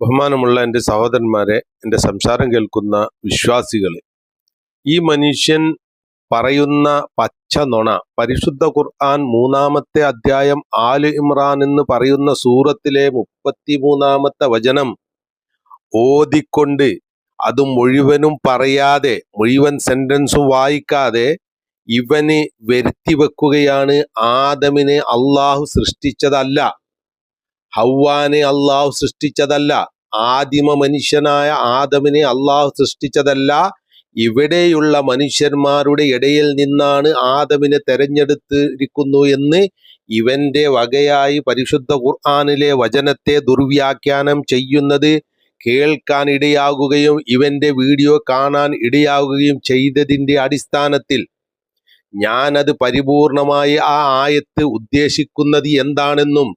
ബഹുമാനമുള്ള എന്റെ സഹോദരന്മാരെ എന്റെ സംസാരം കേൾക്കുന്ന വിശ്വാസികളെ ഈ മനുഷ്യൻ പറയുന്ന പച്ച നുണ പരിശുദ്ധ ഖുർആൻ മൂന്നാമത്തെ അധ്യായം ആൽ ഇമ്രാൻ എന്ന് പറയുന്ന സൂറത്തിലെ മുപ്പത്തിമൂന്നാമത്തെ വചനം ഓതിക്കൊണ്ട് അത് മുഴുവനും പറയാതെ മുഴുവൻ സെന്റൻസും വായിക്കാതെ ഇവന് വരുത്തി വെക്കുകയാണ് ആദമിനെ അള്ളാഹു സൃഷ്ടിച്ചതല്ല. ഹൗവാനെ അള്ളാഹു സൃഷ്ടിച്ചതല്ല. ആദിമ മനുഷ്യനായ ആദമിനെ അള്ളാഹു സൃഷ്ടിച്ചതല്ല. ഇവിടെയുള്ള മനുഷ്യന്മാരുടെ ഇടയിൽ നിന്നാണ് ആദമിനെ തെരഞ്ഞെടുത്തിരിക്കുന്നു എന്ന് ഇവന്റെ വകയായി പരിശുദ്ധ ഖുർആാനിലെ വചനത്തെ ദുർവ്യാഖ്യാനം ചെയ്യുന്നത് കേൾക്കാൻ ഇടയാകുകയും ഇവന്റെ വീഡിയോ കാണാൻ ഇടയാകുകയും ചെയ്തതിന്റെ അടിസ്ഥാനത്തിൽ ഞാനത് പരിപൂർണമായി ആ ആയത്ത് ഉദ്ദേശിക്കുന്നത് എന്താണെന്നും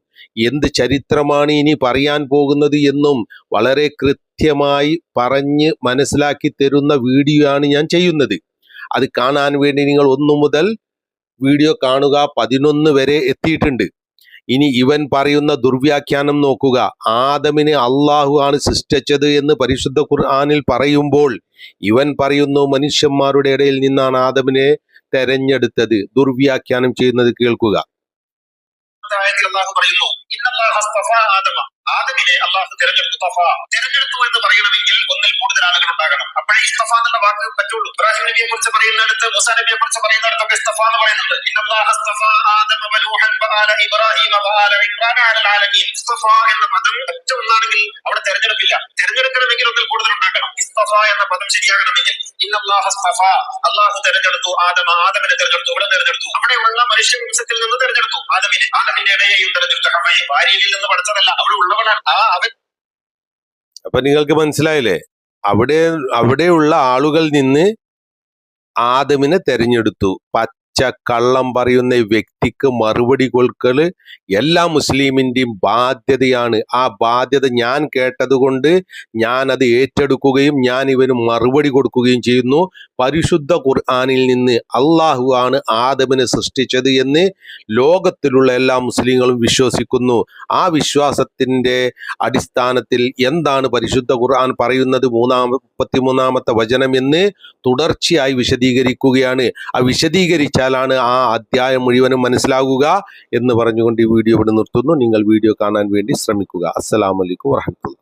എന്ത് ചരിത്രമാണ് ഇനി പറയാൻ പോകുന്നത് എന്നും വളരെ കൃത്യമായി പറഞ്ഞ് മനസ്സിലാക്കി തരുന്ന വീഡിയോ ആണ് ഞാൻ ചെയ്യുന്നത്. അത് കാണാൻ വേണ്ടി നിങ്ങൾ ഒന്നു മുതൽ വീഡിയോ കാണുക. പതിനൊന്ന് വരെ എത്തിയിട്ടുണ്ട്. ഇനി ഇവൻ പറയുന്ന ദുർവ്യാഖ്യാനം നോക്കുക. ആദമിനെ അള്ളാഹു ആണ് സൃഷ്ടിച്ചത് എന്ന് പരിശുദ്ധ ഖുർആാനിൽ പറയുമ്പോൾ ഇവൻ പറയുന്നു മനുഷ്യന്മാരുടെ ഇടയിൽ നിന്നാണ് ആദമിനെ തെരഞ്ഞെടുത്തത്. ദുർവ്യാഖ്യാനം ചെയ്യുന്നത് കേൾക്കുക. പറയുന്നു ആദമിനെ അള്ളാഹു തിരഞ്ഞെടുത്തു തഫ തിരഞ്ഞെടുത്തു എന്ന് പറയണമെങ്കിൽ ഒന്നിൽ കൂടുതൽ ആളുകൾ ഉണ്ടാകണം. അപ്പോഴേ ഇസ്തഫ എന്നുള്ള വാക്ക് പറ്റുള്ളൂ. ഇബ്രാഹിം നബിയെ കുറിച്ച് പറയുന്നിടത്ത് മൂസ നബിയെ കുറിച്ച് പറയുന്നിടത്തൊക്കെ ഇസ്തഫ എന്ന് പറയുന്നുണ്ട്. ആലമീൻ. ഇസ്തഫ എന്ന പദം ഒറ്റ ഒന്നാണെങ്കിൽ അവിടെ തെരഞ്ഞെടുപ്പില്ല. തെരഞ്ഞെടുക്കണമെങ്കിൽ ഒന്നിൽ കൂടുതൽ ഉണ്ടാകണം. ഇസ്തഫ എന്ന പദം ശരിയാകണമെങ്കിൽ ഇന്നല്ലാഹ അസ്തഫ അള്ളാഹു തെരഞ്ഞെടുത്തു ആദമ ആദമിനെ തെരഞ്ഞെടുത്തു ഇവിടെ തെരഞ്ഞെടുത്തു. അവിടെയുള്ള മനുഷ്യവംശത്തിൽ നിന്ന് തെരഞ്ഞെടുത്തു ആദമിനെ. ആദമിന്റെ ഇടയെയും തെരഞ്ഞെടുത്ത ഹവയെ ഭാര്യയിൽ നിന്ന് പഠിച്ചതല്ല അവിടെ ഉള്ളവനാണ്. ആ അവൻ അപ്പൊ നിങ്ങൾക്ക് മനസ്സിലായില്ലേ? അവിടെ അവിടെയുള്ള ആളുകൾ നിന്ന് ആദമിനെ തെരഞ്ഞെടുത്തു. കള്ളം പറയുന്ന വ്യക്തിക്ക് മറുപടി കൊടുക്കൽ എല്ലാ മുസ്ലിമിന്റെയും ബാധ്യതയാണ്. ആ ബാധ്യത ഞാൻ കേട്ടതുകൊണ്ട് ഞാൻ അത് ഏറ്റെടുക്കുകയും ഞാൻ ഇവന് മറുപടി കൊടുക്കുകയും ചെയ്യുന്നു. പരിശുദ്ധ ഖുർആാനിൽ നിന്ന് അള്ളാഹു ആണ് ആദമിനെ സൃഷ്ടിച്ചത് എന്ന് ലോകത്തിലുള്ള എല്ലാ മുസ്ലിങ്ങളും വിശ്വസിക്കുന്നു. ആ വിശ്വാസത്തിന്റെ അടിസ്ഥാനത്തിൽ എന്താണ് പരിശുദ്ധ ഖുർആൻ പറയുന്നത്? മൂന്നാം മുപ്പത്തിമൂന്നാമത്തെ വചനം എന്ന് തുടർച്ചയായി വിശദീകരിക്കുകയാണ്. ആ വിശദീകരിച്ചാലാണ് ആ അധ്യായം മുഴുവനും മനസ്സിലാകുക എന്ന് പറഞ്ഞുകൊണ്ട് ഈ വീഡിയോ ഇവിടെ നിർത്തുന്നു. നിങ്ങൾ വീഡിയോ കാണാൻ വേണ്ടി ശ്രമിക്കുക. അസ്സലാമലൈക്കും വറഹമത്തുള്ള